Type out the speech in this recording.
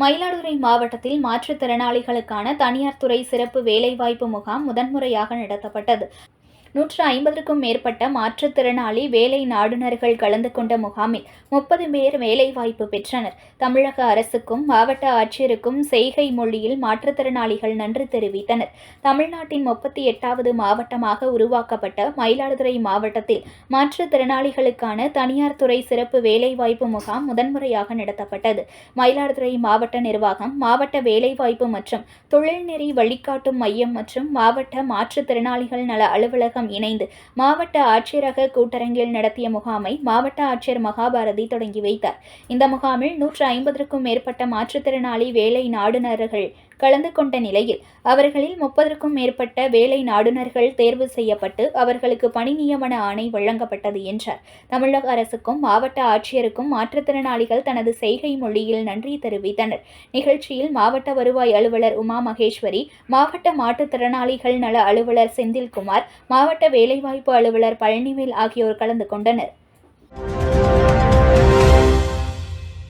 மயிலாடுதுறை மாவட்டத்தில் மாற்றுத்திறனாளிகளுக்கான தனியார் துறை சிறப்பு வேலைவாய்ப்பு முகாம் முதன்முறையாக நடத்தப்பட்டது. நூற்று ஐம்பதற்கும் மேற்பட்ட மாற்றுத்திறனாளி வேலை நாடுனர்கள் கலந்து கொண்ட முகாமில் முப்பது பேர் வேலைவாய்ப்பு பெற்றனர். தமிழக அரசுக்கும் மாவட்ட ஆட்சியருக்கும் செய்கை மொழியில் மாற்றுத்திறனாளிகள் நன்றி தெரிவித்தனர். தமிழ்நாட்டின் முப்பத்தி எட்டாவது மாவட்டமாக உருவாக்கப்பட்ட மயிலாடுதுறை மாவட்டத்தில் மாற்றுத்திறனாளிகளுக்கான தனியார் துறை சிறப்பு வேலைவாய்ப்பு முகாம் முதன்முறையாக நடத்தப்பட்டது. மயிலாடுதுறை மாவட்ட நிர்வாகம் மாவட்ட வேலைவாய்ப்பு மற்றும் தொழில்நெறி வழிகாட்டும் மையம் மற்றும் மாவட்ட மாற்றுத்திறனாளிகள் நல அலுவலகம் இணைந்து மாவட்ட ஆட்சியரக கூட்டரங்கில் நடத்திய முகாமை மாவட்ட ஆட்சியர் மகாபாரதி தொடங்கி வைத்தார். இந்த முகாமில் நூற்று ஐம்பதற்கும் மேற்பட்ட மாற்றுத்திறனாளி வேலை நாடுநர்கள் கலந்து கொண்ட நிலையில் அவர்களில் முப்பதற்கும் மேற்பட்ட வேலை நாடுனர்கள் தேர்வு செய்யப்பட்டு அவர்களுக்கு பணி நியமன ஆணை வழங்கப்பட்டது என்றார். தமிழக அரசுக்கும் மாவட்ட ஆட்சியருக்கும் மாற்றுத்திறனாளிகள் தனது செய்கை மொழியில் நன்றி தெரிவித்தனர். நிகழ்ச்சியில் மாவட்ட வருவாய் அலுவலர் உமா மகேஸ்வரி மாவட்ட மாற்றுத்திறனாளிகள் நல அலுவலர் செந்தில்குமார் மாவட்ட வேலைவாய்ப்பு அலுவலர் பழனிவேல் ஆகியோர் கலந்து கொண்டனர்.